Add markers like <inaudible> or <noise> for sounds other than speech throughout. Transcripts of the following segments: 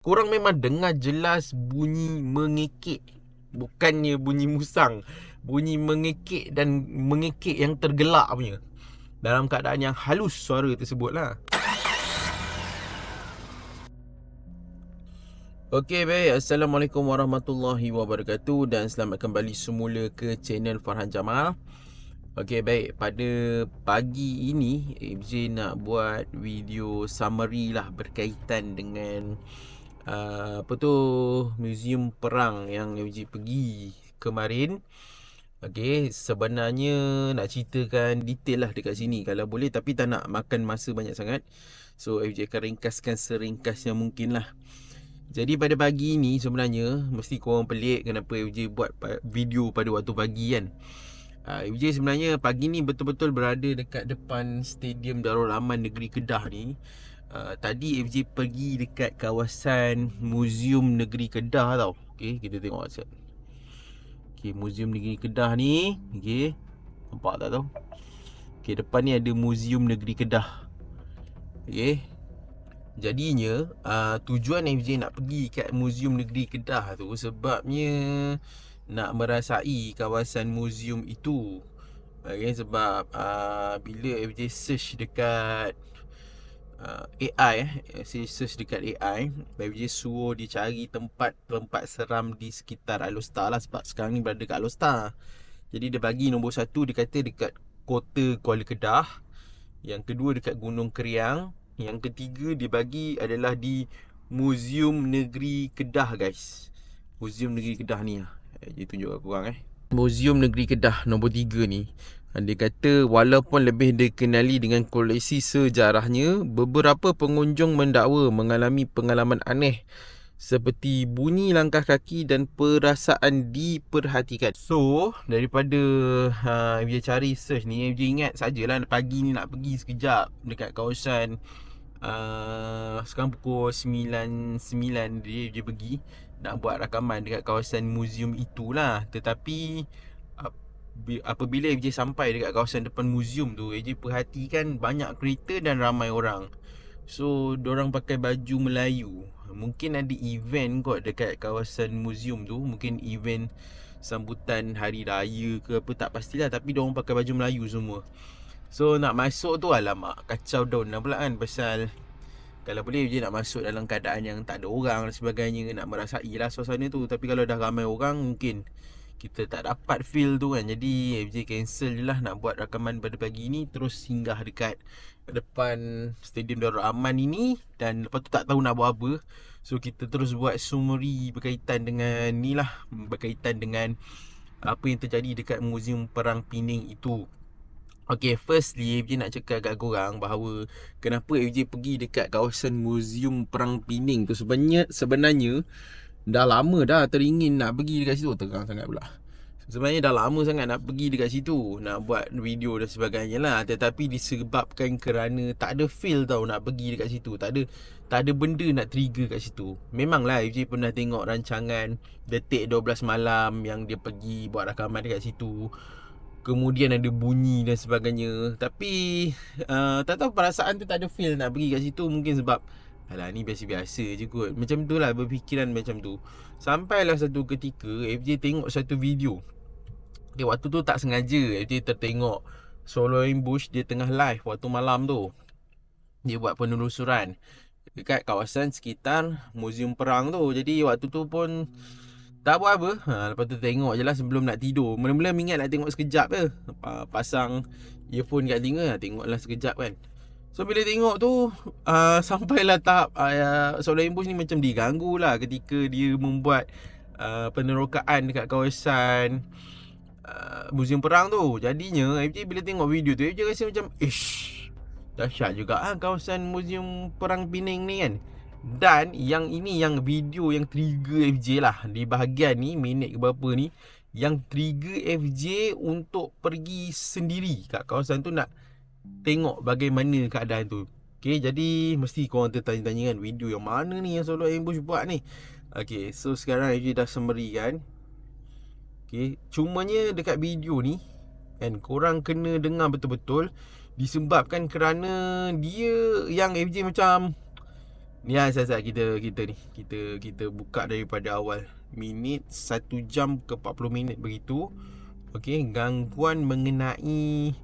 Korang memang dengar jelas bunyi mengekek. Bukannya bunyi musang. Bunyi mengekek dan mengekek yang tergelak punya. Dalam keadaan yang halus suara tersebut lah. Okey baik, Assalamualaikum warahmatullahi wabarakatuh Dan selamat kembali semula ke channel Farhan Jamal. Okey baik, pada pagi ini FJ nak buat video summary lah berkaitan dengan uh, apa tu museum perang yang MJ pergi kemarin. Okey, sebenarnya nak ceritakan detail lah dekat sini kalau boleh tapi tak nak makan masa banyak sangat. So FJ akan ringkaskan seringkas yang mungkin lah. Jadi pada pagi ni sebenarnya mesti korang pelik kenapa FJ buat video pada waktu pagi kan. Uh, FJ sebenarnya pagi ni betul-betul berada dekat depan Stadium Darul Aman Negeri Kedah ni uh, tadi FJ pergi dekat kawasan Museum Negeri Kedah tau. Okey, kita tengok WhatsApp. Okey, Museum Negeri Kedah ni, okey. Nampak tak tau? Okey, depan ni ada Museum Negeri Kedah. Okey. Jadinya uh, tujuan FJ nak pergi kat Museum Negeri Kedah tu sebabnya nak merasai kawasan museum itu. Okay, sebab uh, bila FJ search dekat uh, AI eh saya search dekat AI baby je suruh dia cari tempat-tempat seram di sekitar Alostar lah sebab sekarang ni berada kat Alostar. Jadi dia bagi nombor satu dia kata dekat kota Kuala Kedah yang kedua dekat Gunung Keriang yang ketiga dia bagi adalah di Museum Negeri Kedah guys. Museum Negeri Kedah ni lah. Dia tunjuk kat korang eh. Museum Negeri Kedah nombor tiga ni dia kata walaupun lebih dikenali dengan koleksi sejarahnya, beberapa pengunjung mendakwa mengalami pengalaman aneh seperti bunyi langkah kaki dan perasaan diperhatikan. So, daripada ha, dia cari search ni, dia ingat sajalah pagi ni nak pergi sekejap dekat kawasan uh, sekarang pukul 9.9 dia, dia pergi nak buat rakaman dekat kawasan museum itulah. Tetapi apabila AJ sampai dekat kawasan depan museum tu AJ perhatikan banyak kereta dan ramai orang. So orang pakai baju Melayu. Mungkin ada event kot dekat kawasan museum tu. Mungkin event sambutan hari raya ke apa tak pastilah. Tapi orang pakai baju Melayu semua. So nak masuk tu alamak kacau daun lah pula kan pasal kalau boleh je nak masuk dalam keadaan yang tak ada orang dan sebagainya nak merasai lah suasana tu. Tapi kalau dah ramai orang mungkin kita tak dapat feel tu kan. Jadi FJ cancel je lah nak buat rakaman pada pagi ni Terus singgah dekat depan Stadium Darul Aman ini Dan lepas tu tak tahu nak buat apa. So kita terus buat summary berkaitan dengan ni lah Berkaitan dengan apa yang terjadi dekat Museum Perang Pining itu. Okay, firstly FJ nak cakap kat korang bahawa Kenapa FJ pergi dekat kawasan Museum Perang Pining tu. Sebenarnya, sebenarnya Dah lama dah teringin nak pergi dekat situ. Terang sangat pula. Sebenarnya dah lama sangat nak pergi dekat situ Nak buat video dan sebagainya lah. Tetapi disebabkan kerana tak ada feel tau nak pergi dekat situ. Tak ada tak ada benda nak trigger kat situ. Memanglah FJ pernah tengok rancangan Detik 12 malam yang dia pergi buat rakaman dekat situ. Kemudian ada bunyi dan sebagainya. Tapi uh, tak tahu perasaan tu tak ada feel nak pergi kat situ. Mungkin sebab Alah ni biasa-biasa je kot. Macam tu lah berfikiran macam tu. Sampailah satu ketika FJ tengok satu video. Okay, Waktu tu tak sengaja FJ tertengok Solo Bush dia tengah live waktu malam tu. Dia buat penelusuran Dekat kawasan sekitar Museum Perang tu. Jadi waktu tu pun Tak buat apa. Ha, Lepas tu tengok je lah sebelum nak tidur. Mula-mula mingat nak tengok sekejap je. Pasang earphone kat telinga Tengoklah sekejap kan So bila tengok tu uh, <laughs> Sampailah tahap uh, Solar Ambush ni macam diganggu lah Ketika dia membuat uh, Penerokaan dekat kawasan uh, Museum Perang tu. Jadinya FJ bila tengok video tu FJ rasa macam Ish Dahsyat juga ah kawasan Museum Perang Pining ni kan. Dan yang ini yang video yang trigger FJ lah. Di bahagian ni minit ke berapa ni Yang trigger FJ untuk pergi sendiri kat kawasan tu nak tengok bagaimana keadaan tu. Okay, jadi mesti korang tertanya-tanya kan video yang mana ni yang Solo Ambush buat ni. Okay, so sekarang AJ dah summary kan. Okay, cumanya dekat video ni kan korang kena dengar betul-betul disebabkan kerana dia yang FJ macam Ni lah asal kita kita ni Kita kita buka daripada awal Minit 1 jam ke 40 minit begitu Okey, gangguan mengenai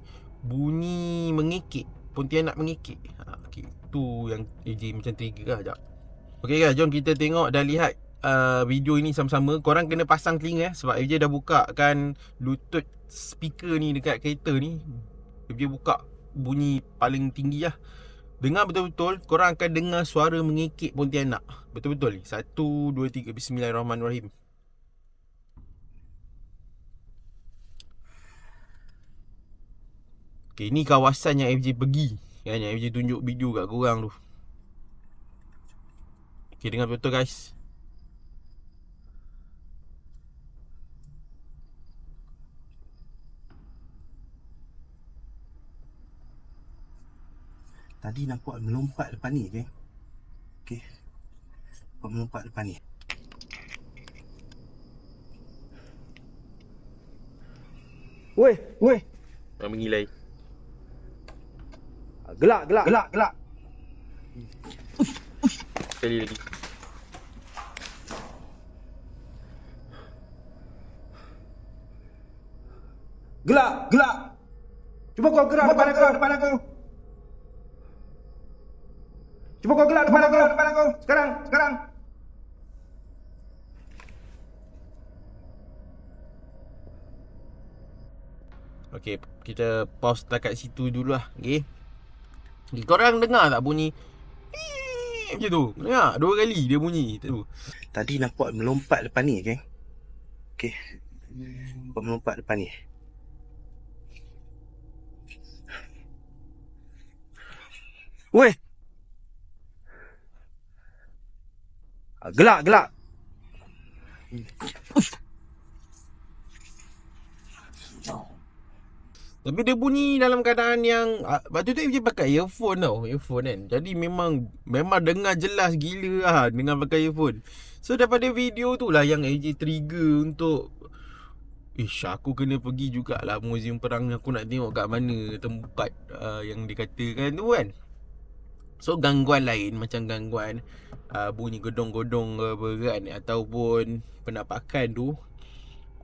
bunyi mengikik. Pontianak mengikik. Ha, okay. Itu yang AJ macam trigger lah sekejap Okey guys, jom kita tengok dan lihat uh, video ini sama-sama. Korang kena pasang telinga eh Sebab AJ dah buka kan Bluetooth speaker ni dekat kereta ni. AJ buka bunyi paling tinggi lah. Dengar betul-betul Korang akan dengar suara mengikik Pontianak. Betul-betul ni. Satu, dua, tiga. Bismillahirrahmanirrahim Okay, ni kawasan yang FJ pergi. Kan yang FJ tunjuk video kat korang tu. Okay, dengar betul guys. Tadi nampak melompat depan ni okay? Okay Nampak melompat depan ni. Weh, weh. Yang mengilai Gelak, gelak. Gelak, gelak. Sekali lagi Gelak, gelak. Cuba kau gerak depan aku, depan aku. Cuba kau gelak depan aku, depan aku. Sekarang, sekarang. Okay, kita pause dekat situ dulu lah Okay okay Korang dengar tak bunyi? Macam tu. Dengar dua kali dia bunyi. Tu. Tadi nampak melompat depan ni, okay? Okay Nampak melompat depan ni. Weh! Ah, Gelak, gelak Tapi dia bunyi dalam keadaan yang ah, Waktu tu dia pakai earphone tau Earphone kan. Jadi memang Memang dengar jelas gila lah Dengan pakai earphone. So daripada video tu lah Yang AJ trigger untuk Ish aku kena pergi jugalah Museum Perang Aku nak tengok kat mana Tempat uh, yang dikatakan tu kan. So gangguan lain Macam gangguan uh, Bunyi gedong-gedong ke apa kan Ataupun Penampakan tu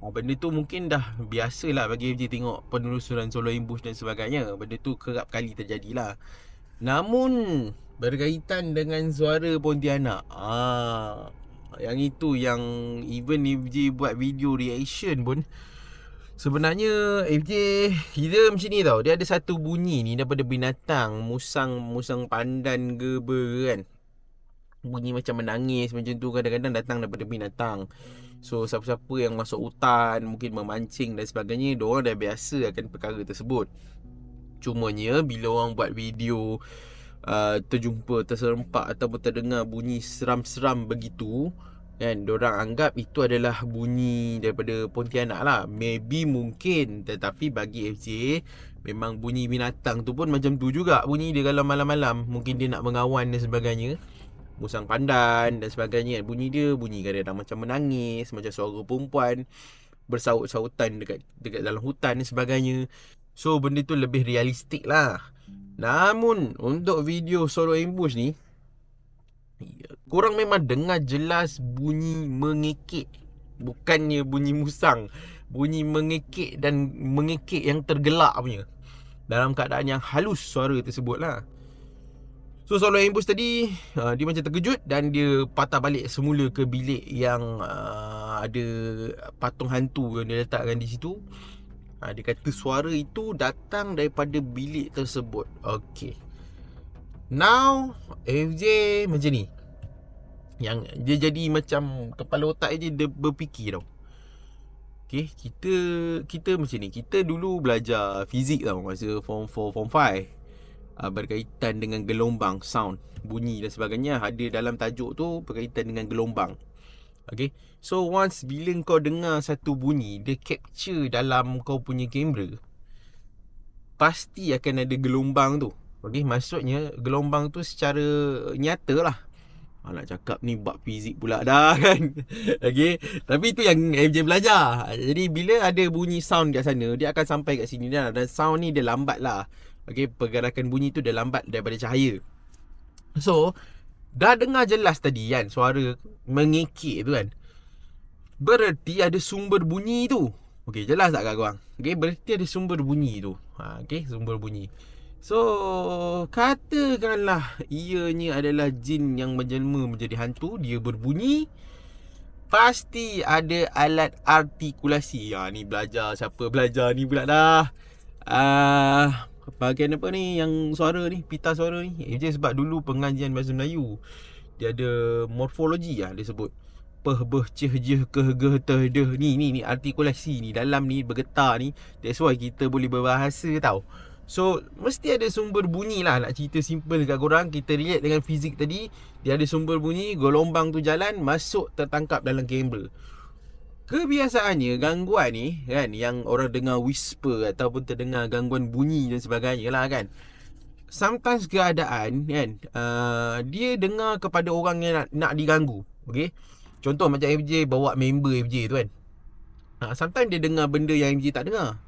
Oh, benda tu mungkin dah biasa lah bagi FJ tengok penelusuran solar ambush dan sebagainya. Benda tu kerap kali terjadilah. Namun berkaitan dengan suara Pontianak. Ah, yang itu yang even FJ buat video reaction pun Sebenarnya FJ kira macam ni tau Dia ada satu bunyi ni daripada binatang Musang musang pandan ke apa kan Bunyi macam menangis macam tu. Kadang-kadang datang daripada binatang. So siapa-siapa yang masuk hutan Mungkin memancing dan sebagainya Diorang dah biasa akan perkara tersebut. Cumanya bila orang buat video uh, Terjumpa, terserempak Ataupun terdengar bunyi seram-seram begitu Kan, diorang anggap itu adalah bunyi daripada Pontianak lah. Maybe mungkin Tetapi bagi FJ Memang bunyi binatang tu pun macam tu juga. Bunyi dia kalau malam-malam Mungkin dia nak mengawan dan sebagainya musang pandan dan sebagainya. Bunyi dia bunyi kadang-kadang macam menangis macam suara perempuan bersaut-sautan dekat dekat dalam hutan dan sebagainya. So benda tu lebih realistik lah. Namun untuk video solo ambush ni kurang memang dengar jelas bunyi mengekek. Bukannya bunyi musang. Bunyi mengekek dan mengekek yang tergelak punya. Dalam keadaan yang halus suara tersebut lah So solo ambush tadi uh, Dia macam terkejut Dan dia patah balik semula ke bilik yang uh, Ada patung hantu yang dia letakkan di situ. Uh, Dia kata suara itu datang daripada bilik tersebut. Okay Now FJ macam ni. Yang dia jadi macam Kepala otak dia, dia berfikir tau. Okay Kita Kita macam ni. Kita dulu belajar fizik tau Masa form 4 form 5 uh, berkaitan dengan gelombang sound bunyi dan sebagainya ada dalam tajuk tu berkaitan dengan gelombang. Okay So once bila kau dengar satu bunyi Dia capture dalam kau punya kamera Pasti akan ada gelombang tu. Okay maksudnya Gelombang tu secara nyata lah. Ha, Nak cakap ni bab fizik pula dah <laughs> kan? Okay Tapi tu yang MJ belajar. Jadi bila ada bunyi sound kat sana Dia akan sampai kat sini dah. Dan sound ni dia lambat lah Okey, pergerakan bunyi tu dia lambat daripada cahaya. So, Dah dengar jelas tadi kan suara mengekek tu kan. Berarti ada sumber bunyi tu. Okey, jelas tak kat korang? Okey, berarti ada sumber bunyi tu. Ha, okey, sumber bunyi. So, katakanlah ianya adalah jin yang menjelma menjadi hantu, dia berbunyi. Pasti ada alat artikulasi. Ya, ni belajar siapa belajar ni pula dah. Ah, uh, bahagian apa ni yang suara ni, pita suara ni. Eh, je sebab dulu pengajian bahasa Melayu. Dia ada morfologi lah dia sebut peh beh ceh jeh keh geh teh deh ni ni ni artikulasi ni dalam ni bergetar ni that's why kita boleh berbahasa tau so mesti ada sumber bunyi lah nak cerita simple dekat korang kita relate dengan fizik tadi dia ada sumber bunyi gelombang tu jalan masuk tertangkap dalam kamera kebiasaannya gangguan ni kan yang orang dengar whisper ataupun terdengar gangguan bunyi dan sebagainya lah kan. Sometimes keadaan kan uh, dia dengar kepada orang yang nak, nak diganggu okay Contoh macam FJ bawa member FJ tu kan. Ha, Sometimes dia dengar benda yang FJ tak dengar.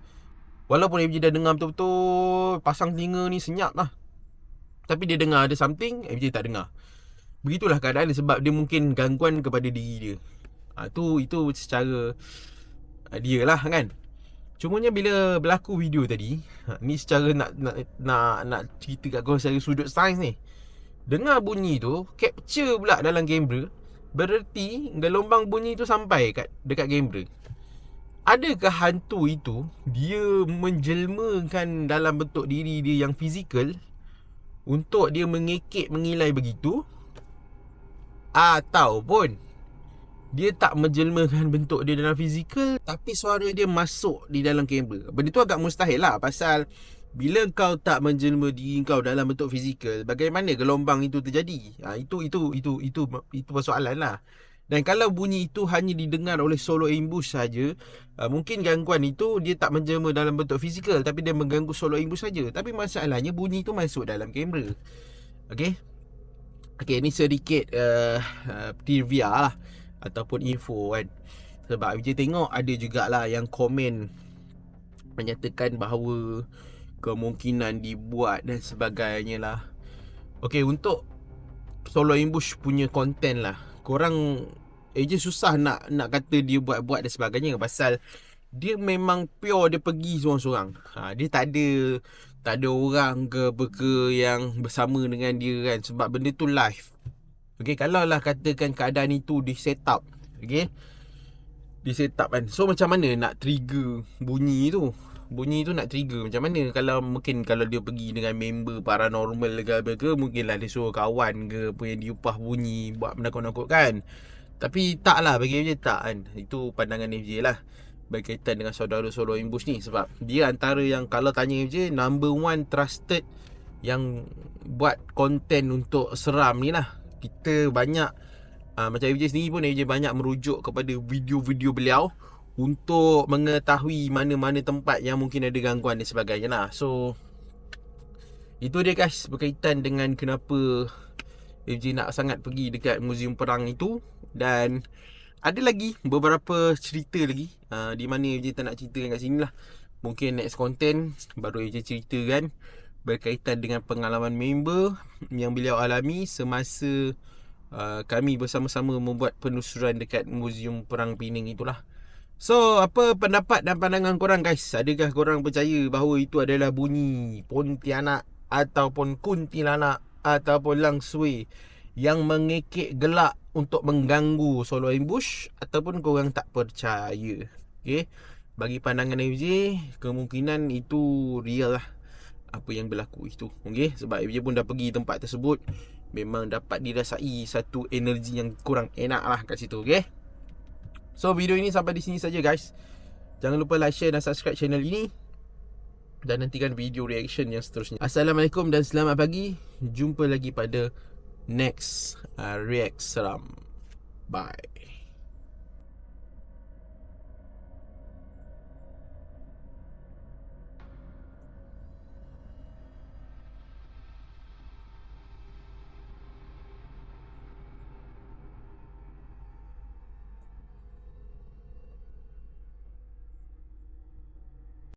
Walaupun FJ dah dengar betul-betul Pasang telinga ni senyap lah. Tapi dia dengar ada something FJ tak dengar. Begitulah keadaan sebab dia mungkin gangguan kepada diri dia ha, tu, Itu secara ha, Dia lah kan. Cumanya bila berlaku video tadi ha, Ni secara nak nak nak, nak cerita kat kau secara sudut sains ni. Dengar bunyi tu Capture pula dalam kamera Bererti gelombang bunyi tu sampai kat dekat kamera. Adakah hantu itu dia menjelmakan dalam bentuk diri dia yang fizikal untuk dia mengekek mengilai begitu? Ataupun dia tak menjelmakan bentuk dia dalam fizikal tapi suara dia masuk di dalam kamera. Benda tu agak mustahil lah pasal bila kau tak menjelma diri kau dalam bentuk fizikal, bagaimana gelombang itu terjadi? Ha, itu itu itu itu itu persoalan lah. Dan kalau bunyi itu hanya didengar oleh solo ambush saja, uh, mungkin gangguan itu dia tak menjelma dalam bentuk fizikal tapi dia mengganggu solo ambush saja. Tapi masalahnya bunyi itu masuk dalam kamera. Okey. Okey, ini sedikit uh, uh, trivia lah ataupun info kan. Sebab kita tengok ada jugalah yang komen menyatakan bahawa kemungkinan dibuat dan sebagainya lah. Okay untuk Solo Ambush punya content lah. Korang Eh susah nak nak kata dia buat-buat dan sebagainya Pasal Dia memang pure dia pergi seorang-seorang. Ha, Dia tak ada Tak ada orang ke apa ke yang bersama dengan dia kan. Sebab benda tu live Okay kalau lah katakan keadaan itu di set up Okay Di set up kan. So macam mana nak trigger bunyi tu? Bunyi tu nak trigger macam mana? Kalau mungkin kalau dia pergi dengan member paranormal ke apa ke mungkinlah dia suruh kawan ke apa yang diupah bunyi buat menakut-nakut kan? Tapi tak lah bagi FJ tak kan? Itu pandangan FJ lah. Berkaitan dengan saudara solo imbush ni. Sebab dia antara yang kalau tanya FJ number one trusted yang buat konten untuk seram ni lah kita banyak uh, macam FJ sendiri pun FJ banyak merujuk kepada video-video beliau untuk mengetahui mana-mana tempat yang mungkin ada gangguan dan sebagainya lah. So itu dia guys berkaitan dengan kenapa FJ nak sangat pergi dekat muzium perang itu dan ada lagi beberapa cerita lagi uh, di mana FJ tak nak ceritakan kat sini lah. Mungkin next content baru FJ ceritakan berkaitan dengan pengalaman member yang beliau alami semasa uh, kami bersama-sama membuat penelusuran dekat muzium perang Pening itulah. So, apa pendapat dan pandangan korang guys? Adakah korang percaya bahawa itu adalah bunyi Pontianak ataupun Kuntilanak ataupun Langsui yang mengekek gelak untuk mengganggu solo ambush ataupun korang tak percaya? Okay? Bagi pandangan FJ, kemungkinan itu real lah apa yang berlaku itu. Okay? Sebab FJ pun dah pergi tempat tersebut. Memang dapat dirasai satu energi yang kurang enak lah kat situ. Okay? So video ini sampai di sini saja guys. Jangan lupa like, share dan subscribe channel ini. Dan nantikan video reaction yang seterusnya. Assalamualaikum dan selamat pagi. Jumpa lagi pada next uh, react seram. Bye.